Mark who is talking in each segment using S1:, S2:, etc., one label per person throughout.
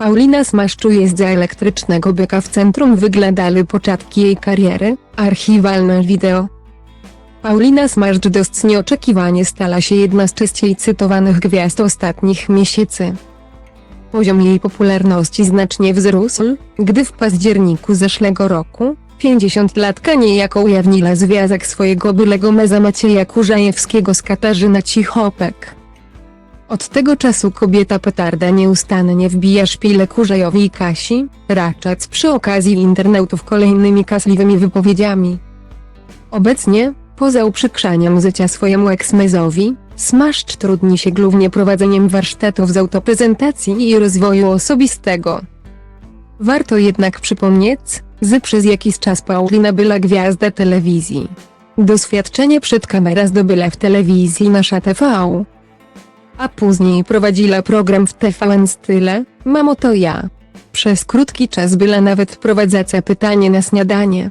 S1: Paulina Smaszczuje z elektrycznego byka w centrum wyglądały początki jej kariery, archiwalne wideo. Paulina Smaszcz dość nieoczekiwanie stała się jedna z częściej cytowanych gwiazd ostatnich miesięcy. Poziom jej popularności znacznie wzrósł, gdy w październiku zeszłego roku, 50-latka niejako ujawniła związek swojego byłego meza Macieja Kurzajewskiego z Katarzyna Cichopek. Od tego czasu kobieta petarda nieustannie wbija szpile Kurzajowi i Kasi, racząc przy okazji internautów kolejnymi kasliwymi wypowiedziami. Obecnie, poza uprzykrzaniem życia swojemu eksmezowi, Smaszcz trudni się głównie prowadzeniem warsztatów z autoprezentacji i rozwoju osobistego. Warto jednak przypomnieć, że przez jakiś czas Paulina była gwiazda telewizji. Doświadczenie przed kamerą zdobyła w telewizji Nasza TV. A później prowadziła program w TVN Style, Mamo to ja. Przez krótki czas była nawet prowadząca pytanie na śniadanie.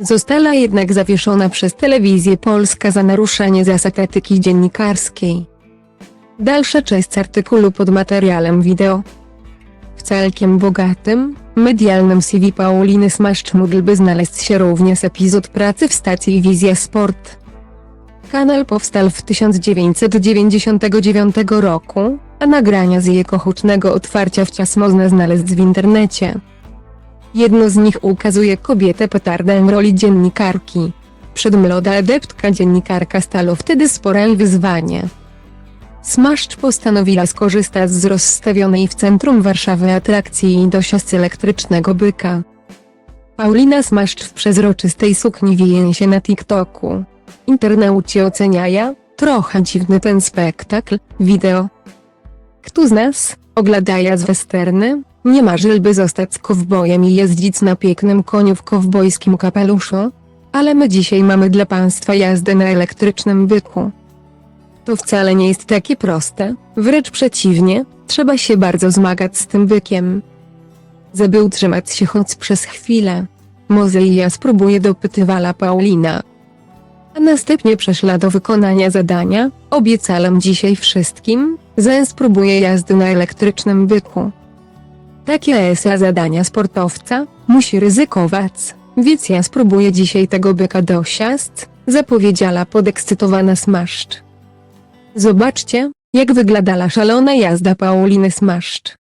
S1: Została jednak zawieszona przez telewizję Polska za naruszenie zasad etyki dziennikarskiej. Dalsza część artykułu pod materiałem wideo. W całkiem bogatym, medialnym CV Pauliny Smaszcz mógłby znaleźć się również epizod pracy w stacji Wizja Sport. Kanal powstał w 1999 roku, a nagrania z jego hucznego otwarcia wciąż można znaleźć w internecie. Jedno z nich ukazuje kobietę petardę w roli dziennikarki. Przedmłoda adeptka dziennikarka stało wtedy spore wyzwanie. Smaszcz postanowiła skorzystać z rozstawionej w centrum Warszawy atrakcji i dosiąść elektrycznego byka. Paulina Smaszcz w przezroczystej sukni wije się na TikToku. Internauci oceniają, trochę dziwny ten spektakl, wideo. Kto z nas, oglądając westerny, nie marzyłby zostać kowbojem i jeździć na pięknym koniu w kowbojskim kapeluszu? Ale my dzisiaj mamy dla państwa jazdę na elektrycznym byku. To wcale nie jest takie proste, wręcz przeciwnie, trzeba się bardzo zmagać z tym bykiem. Żeby utrzymać się choć przez chwilę. Może ja spróbuję dopytywała Paulina. A następnie przeszła do wykonania zadania, obiecałam dzisiaj wszystkim, że spróbuję jazdy na elektrycznym byku. Takie jest zadania sportowca, musi ryzykować, więc ja spróbuję dzisiaj tego byka dosiąść, zapowiedziała podekscytowana Smaszcz. Zobaczcie, jak wyglądała szalona jazda Pauliny Smaszcz.